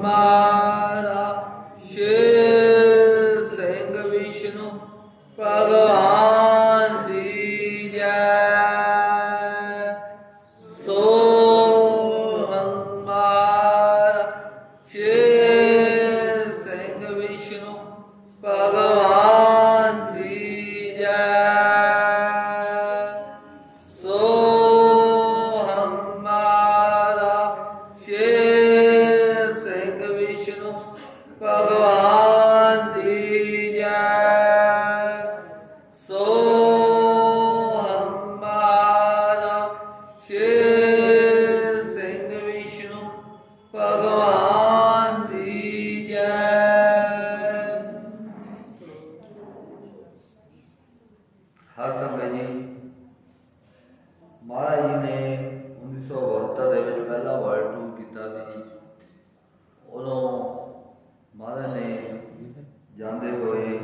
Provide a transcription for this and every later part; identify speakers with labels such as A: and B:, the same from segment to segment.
A: 妈 ਹਰ ਸੰਗਤ ਜੀ। ਮਹਾਰਾਜ ਜੀ ਨੇ 1972 ਦੇ ਵਿੱਚ ਪਹਿਲਾ ਵਰਲਡ ਟੂਰ ਕੀਤਾ ਸੀ। ਉਦੋਂ ਮਹਾਰਾਜ ਨੇ ਜਾਂਦੇ ਹੋਏ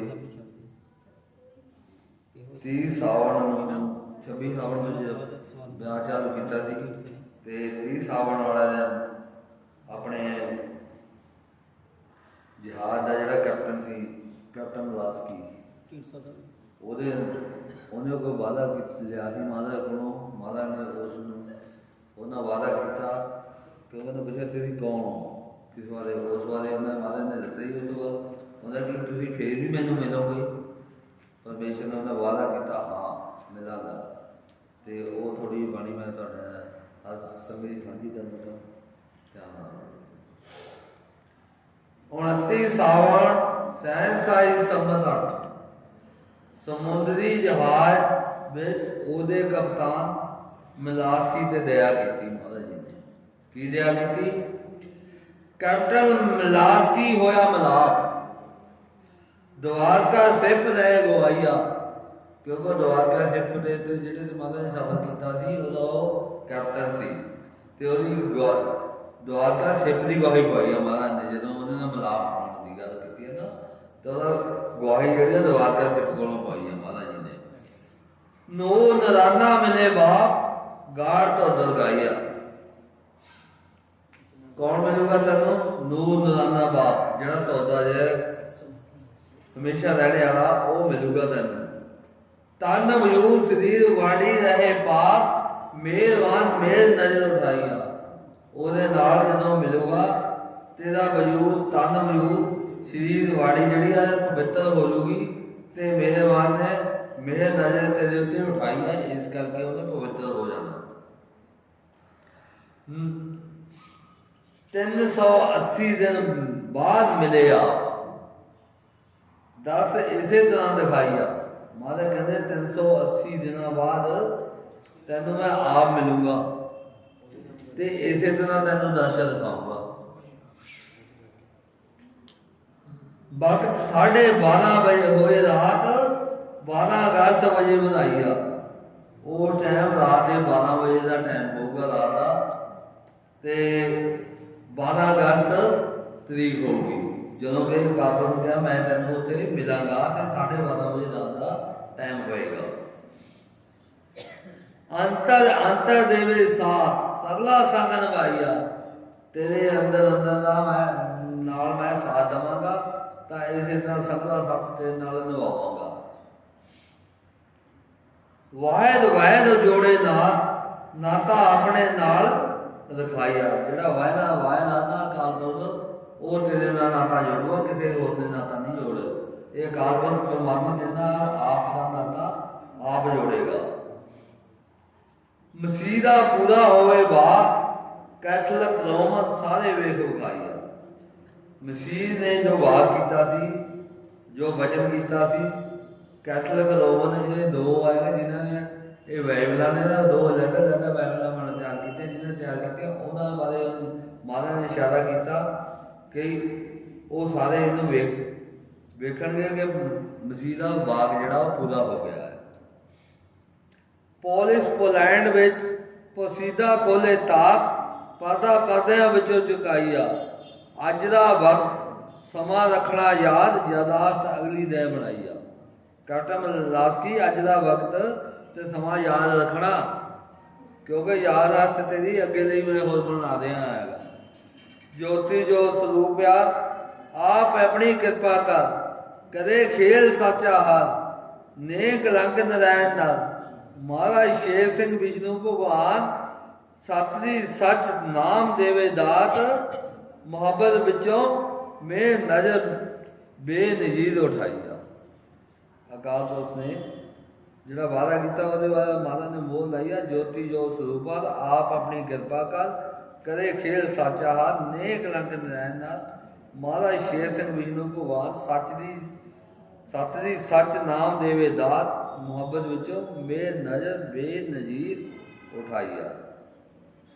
A: 30 ਸਾਵਣ ਨੂੰ 26 ਸਾਵਣ ਨੂੰ ਵਿਆਹ ਚਾਲੂ ਕੀਤਾ ਸੀ, ਤੇ 30 ਸਾਵਣ ਵਾਲਾ ਦਿਨ ਆਪਣੇ ਜਹਾਜ਼ ਦਾ ਜਿਹੜਾ ਕੈਪਟਨ ਸੀ, ਕੈਪਟਨ ਵਾਸਕੀ ਉਹਦੇ ਉਹਨੇ ਕੋਈ ਵਾਅਦਾ ਲਿਆ ਸੀ ਮਾਦਾ ਕੋਲੋਂ ਮਾਦਾ ਨੇ ਉਸ ਨੂੰ, ਉਹਨਾਂ ਵਾਅਦਾ ਕੀਤਾ ਕਿ ਉਹਨੂੰ ਪੁੱਛਿਆ, ਤੇਰੀ ਕੌਣ ਹੋ? ਕਿਸ ਬਾਰੇ? ਉਸ ਬਾਰੇ ਉਹਨਾਂ ਮਾਦਾ ਨੇ ਦੱਸਿਆ ਹੀ ਉਹ ਤੋਂ ਬਾਅਦ। ਕਿ, ਤੁਸੀਂ ਫੇਰ ਵੀ ਮੈਨੂੰ ਮਿਲੋਗੇ? ਪਰਮੇਸ਼ਰ ਨੇ ਉਹਨਾਂ ਵਾਅਦਾ ਕੀਤਾ, ਹਾਂ, ਮਿਲਾਂਗਾ। ਤੇ ਉਹ ਥੋੜੀ ਬਾਣੀ ਮੈਂ ਤੁਹਾਡਾ ਅੱਜ ਸੰਗਤ ਸਾਂਝੀ ਕਰਨ ਲੱਗਾ। ਧਿਆਨ ਨਾਲ 29 ਸਾਵਣ ਸੈਂਸਾਈ ਸੰਮਤ 8 ਸਮੁੰਦਰੀ ਜਹਾਜ਼ ਵਿੱਚ ਉਹਦੇ ਕਪਤਾਨ ਮਲਾਸਕੀ ਤੇ ਦਇਆ ਕੀਤੀ ਮਹਾਰਾਜ ਜੀ ਨੇ। ਕੀ ਦਇਆ ਕੀਤੀ? ਕੈਪਟਨ ਮਲਾਸਕੀ ਹੋਇਆ ਮਲਾਪ ਦਵਾਰਕਾ ਸਿਪ ਰਹਿ ਗਵਾਈਆ ਕਿਉਂਕਿ ਦਵਾਰਕਾ ਸਿਪ ਦੇ ਤੇ ਜਿਹੜੇ ਤੇ ਮਹਾਰਾਜ ਨੇ ਸਫ਼ਰ ਕੀਤਾ ਸੀ, ਉਹਦਾ ਉਹ ਕੈਪਟਨ ਸੀ। ਤੇ ਉਹਦੀ ਗਵਾ- ਦਵਾਰਕਾ ਸਿਪ ਦੀ ਗਵਾਹੀ ਪਾਈ ਆ ਮਹਾਰਾਜ ਨੇ, ਜਦੋਂ ਉਹਦੇ ਨਾਲ ਮਲਾਪ ਹੋਣ ਦੀ ਗੱਲ ਕੀਤੀ ਹੈ ਨਾ ਤੇ ਗਵਾਹੀ ਜਿਹੜੀ ਆ ਦਵਾਰਕਾ ਸਿਪ ਕੋਲੋਂ ਪਾਈ ਆ ਮਹਾਰਾਜ ਜੀ ਨੇ। ਨੋ ਨਰਾਨਾ ਮਿਲੇ ਬਾਪ, ਗਾੜ ਤੋਂ ਦਰਗਾਈਆ ਕੌਣ ਮਿਲੂਗਾ ਤੈਨੂੰ? ਨੂਰ ਨਰਾਨਾ ਬਾਪ, ਜਿਹੜਾ ਤੋਦਾ ਜੇ ਹਮੇਸ਼ਾ ਰਹਿਣੇ ਵਾਲਾ, ਉਹ ਮਿਲੂਗਾ ਤੈਨੂੰ। ਤਨ ਮਯੂਰ ਸਰੀਰ ਵਾੜੀ ਰਹੇ ਪਾਕ ਮਿਹਰਬਾਨ ਮੇਰ ਨਜ਼ਰ ਉਠਾਈਆ ਉਹਦੇ ਨਾਲ ਜਦੋਂ ਮਿਲੂਗਾ, ਤੇਰਾ ਵਜੂਦ ਤਨ ਵਜੂਦ ਸਰੀਰ ਵਾੜੀ ਜਿਹੜੀ ਆ, ਪਵਿੱਤਰ ਹੋ ਜੂਗੀ ਤੇ ਮਿਹਰਬਾਨ ਨੇ ਮੇਰ ਨਜ਼ਰ ਤੇਰੇ ਉੱਤੇ ਉਠਾਈ ਹੈ ਇਸ ਕਰਕੇ ਉਹਨੇ ਪਵਿੱਤਰ ਹੋ ਜਾਣਾ। ਹਮ 380 ਦਿਨ ਬਾਅਦ ਮਿਲੇ ਆਪ। ਦਸ ਇਸੇ ਤਰ੍ਹਾਂ ਦਿਖਾਈਆ ਮਾਦੇ ਕਹਿੰਦੇ 380 ਦਿਨਾਂ ਬਾਅਦ ਤੈਨੂੰ ਮੈਂ ਆਪ ਮਿਲੂੰਗਾ। ਤੇ ਇਸੇ ਤਰ੍ਹਾਂ ਤੈਨੂੰ ਦਰਸ਼ਨ ਦਿਖਾਊਂਗਾ। ਵਕਤ 12:30 ਵਜੇ ਹੋਏ ਰਾਤ 12 ਅਗਸਤ ਵਜੇ ਵਧਾਈ ਆ। ਉਸ ਟਾਈਮ ਰਾਤ ਦੇ 12 ਵਜੇ ਦਾ ਟਾਈਮ ਹੋਊਗਾ ਰਾਤ ਦਾ। ਤੇ 12 ਅਗਸਤ ਤਰੀਕ ਹੋਊਗੀ। ਜਦੋਂ ਕਿ ਕਾਬਰ ਨੂੰ ਕਿਹਾ, ਮੈਂ ਤੈਨੂੰ ਉੱਥੇ ਮਿਲਾਂਗਾ ਤੇ 12:30 ਵਜੇ ਰਾਤ ਦਾ ਟਾਈਮ ਹੋਏਗਾ। ਅੰਤਰ ਅੰਤਰ ਦੇਵੇ ਸਾਥ, ਸਰਲਾ ਸੰਗ ਨਿਭਾਈਆ ਤੇਰੇ ਅੰਦਰ ਅੰਦਰ ਦਾ ਮੈਂ ਨਾਲ ਮੈਂ ਸਾਥ ਦਵਾਂਗਾ, ਤਾਂ ਇਸੇ ਤਰ੍ਹਾਂ ਸਰਲਾ ਸਾਥ ਤੇਰੇ ਨਾਲ ਨਿਭਾਵਾਂਗਾ ਵਾਹਿਦ ਵਾਹਿਦ ਜੋੜੇ ਨਾਥ ਨਾਤਾ ਆਪਣੇ ਨਾਲ ਰਖਾਇਆ। ਜਿਹੜਾ ਵਾਇਨਾ ਵਾਇਨਾ ਦਾ ਅਕਾਲ ਉਹ ਤੇਰੇ ਨਾਲ ਨਾਤਾ ਜੋੜੂਗਾ, ਕਿਸੇ ਹੋਰ ਦੇ ਨਾਤਾ ਨਹੀਂ ਜੋੜ ਇਹ ਅਕਾਲ ਪਰਮਾਤਮਾ ਦੇ ਨਾਲ ਆਪ ਦਾ ਨਾਤਾ ਆਪ ਜੋੜੇਗਾ। ਮਸੀਹ ਦਾ ਪੂਰਾ ਹੋਵੇ ਬਾਤ ਕੈਥਲਿਕ ਰੋਮਨ ਸਾਰੇ ਵੇਖ ਵਿਖਾਈਆ ਮਸੀਹ ਨੇ ਜੋ ਵਾਕ ਕੀਤਾ ਸੀ, ਜੋ ਵਚਨ ਕੀਤਾ ਸੀ, ਕੈਥਲਿਕ ਰੋਮਨ ਇਹ ਦੋ ਆਇਆ ਜਿਨ੍ਹਾਂ ਨੇ ਇਹ ਬਾਈਬਲਾਂ ਨੇ ਦੋ ਅਲੱਗ ਅਲੱਗ ਬਾਈਬਲਾਂ ਬਣ ਤਿਆਰ ਕੀਤੇ, ਜਿਹਨੇ ਤਿਆਰ ਕੀਤੇ, ਉਹਨਾਂ ਬਾਰੇ ਮਹਾਰਾਜ ਨੇ ਇਸ਼ਾਰਾ ਕੀਤਾ ਕਿ ਉਹ ਸਾਰੇ ਇਹਨੂੰ ਵੇਖ, ਵੇਖਣਗੇ ਕਿ ਮਸੀਹ ਦਾ ਬਾਗ ਜਿਹੜਾ ਉਹ ਪੂਰਾ ਹੋ ਗਿਆ ਹੈ। ਪੋਲਿਸ ਪੋਲੈਂਡ ਵਿੱਚ, ਪਸੀਦਾ ਖੋਲੇ ਤਾਕ, ਪਰਦਾ ਪਰਦਿਆਂ ਵਿੱਚੋਂ ਚੁਕਾਈਆ ਅੱਜ ਦਾ ਵਕਤ ਸਮਾਂ ਰੱਖਣਾ ਯਾਦ, ਯਾਦਾਸ਼ਤ ਅਗਲੀ ਦੇ ਬਣਾਈਆ ਕੈਪਟਨ ਲਾਸਕੀ ਅੱਜ ਦਾ ਵਕਤ ਤੇ ਸਮਾਂ ਯਾਦ ਰੱਖਣਾ, ਕਿਉਂਕਿ ਯਾਦਾਸ਼ਤ ਤੇਰੀ ਅੱਗੇ ਲਈ ਮੈਂ ਹੋਰ ਬਣਾ ਦਿਆਂ ਹੈਗਾ। ਜੋਤੀ ਜੋਤ ਸਰੂਪ ਆ, ਆਪ ਆਪਣੀ ਕਿਰਪਾ ਕਰ, ਕਦੇ ਖੇਲ ਸਾਚਾ ਹਾਰ ਨੇਕ ਲੰਗ ਨਰੈਣ ਨਾਲ ਮਹਾਰਾਜ ਸ਼ੇਰ ਸਿੰਘ ਵਿਸ਼ਨੂੰ ਭਗਵਾਨ ਸਤ ਦੀ ਸੱਚ ਨਾਮ ਦੇਵੇ ਦਾਤ ਮੁਹੱਬਤ ਵਿੱਚੋਂ ਮੇ ਨਜ਼ਰ ਬੇਨਜ਼ੀਰ ਉਠਾਈ ਆ। ਅਕਾਲ ਪੁਰਖ ਨੇ ਜਿਹੜਾ ਵਾਅਦਾ ਕੀਤਾ, ਉਹਦੇ ਬਾਅਦ ਮਾਤਾ ਨੇ ਮੋਹ ਲਾਈਆ ਜੋਤੀ ਜੋ ਸਰੂਪਾ ਆਪ ਆਪਣੀ ਕਿਰਪਾ ਕਰ, ਕਰੇ ਖੇਲ ਸਾਚਾ ਹਾਰ ਨੇਕ ਲੰਕ ਨਰੈਣ ਨਾਲ। ਮਹਾਰਾਜ ਸ਼ੇਰ ਸਿੰਘ ਵਿਸ਼ਨੂੰ ਭਗਵਾਨ ਸੱਚ ਦੀ ਸੱਚ ਦੀ ਸੱਚ ਨਾਮ ਦੇਵੇ ਦਾਤ ਮੁਹੱਬਤ ਵਿੱਚੋਂ ਮੇਰ ਨਜ਼ਰ ਬੇਨਜ਼ੀਰ ਉਠਾਈ ਆ।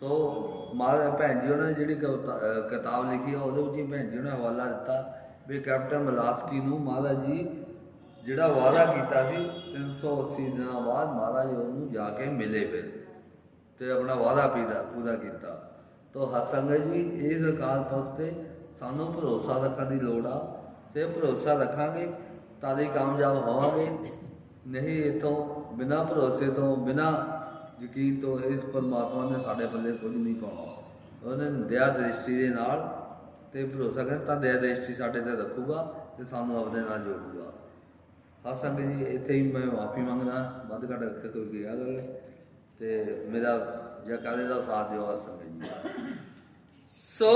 A: ਸੋ ਮਾਰਾ ਭੈਣ ਜੀ ਉਹਨਾਂ ਨੇ ਜਿਹੜੀ ਕਵਿਤਾ- ਕਿਤਾਬ ਲਿਖੀ ਆ, ਉਹਦੇ ਵਿੱਚ ਹੀ ਭੈਣ ਜੀ ਉਹਨਾਂ ਨੇ ਹਵਾਲਾ ਦਿੱਤਾ ਵੀ ਕੈਪਟਨ ਮਲਾਸਕੀ ਨੂੰ ਮਹਾਰਾਜ ਜੀ ਜਿਹੜਾ ਵਾਅਦਾ ਕੀਤਾ ਸੀ 380 ਦਿਨਾਂ ਬਾਅਦ ਮਹਾਰਾਜ ਉਹਨੂੰ ਜਾ ਕੇ ਮਿਲੇ ਫਿਰ ਤੇ ਆਪਣਾ ਵਾਅਦਾ ਪੀਦਾ, ਪੂਰਾ ਕੀਤਾ। ਤੋ ਹਸੰਗਤ ਜੀ ਇਸ ਅਕਾਲ ਪੁਰਖ ਤੇ ਸਾਨੂੰ ਭਰੋਸਾ ਰੱਖਣ ਦੀ ਲੋੜ ਆ। ਤੇ ਭਰੋਸਾ ਰੱਖਾਂਗੇ, ਤਾਂ ਹੀ ਕਾਮਯਾਬ ਹੋਵਾਂਗੇ। ਨਹੀਂ ਇਥੋਂ ਬਿਨਾ ਭਰੋਸੇ ਤੋਂ, ਬਿਨਾ ਯਕੀਨ ਤੋਂ ਇਸ ਪਰਮਾਤਮਾ ਨੇ ਸਾਡੇ ਪੱਲੇ ਕੁਝ ਨਹੀਂ ਪਾਉਣਾ। ਉਹਨੇ ਦਇਆ ਦ੍ਰਿਸ਼ਟੀ ਦੇ ਨਾਲ ਤੇ ਭਰੋਸਾ ਕਰ ਤਾਂ ਦਇਆ ਦ੍ਰਿਸ਼ਟੀ ਸਾਡੇ ਤੇ ਰੱਖੂਗਾ ਤੇ ਸਾਨੂੰ ਆਪਣੇ ਨਾਲ ਜੋੜੂਗਾ। ਹਾਂ ਸੰਗਤ ਜੀ, ਇੱਥੇ ਹੀ ਮੈਂ ਮਾਫੀ ਮੰਗਦਾ, ਵੱਧ ਘੱਟ ਅਕਸਰ ਕੋਈ ਗਿਆ ਗੱਲ ਤੇ ਮੇਰਾ ਜਕਾਲੇ ਦਾ ਸਾਥ ਦਿਓ ਹਰ ਸੰਗਤ ਜੀ। ਸੋ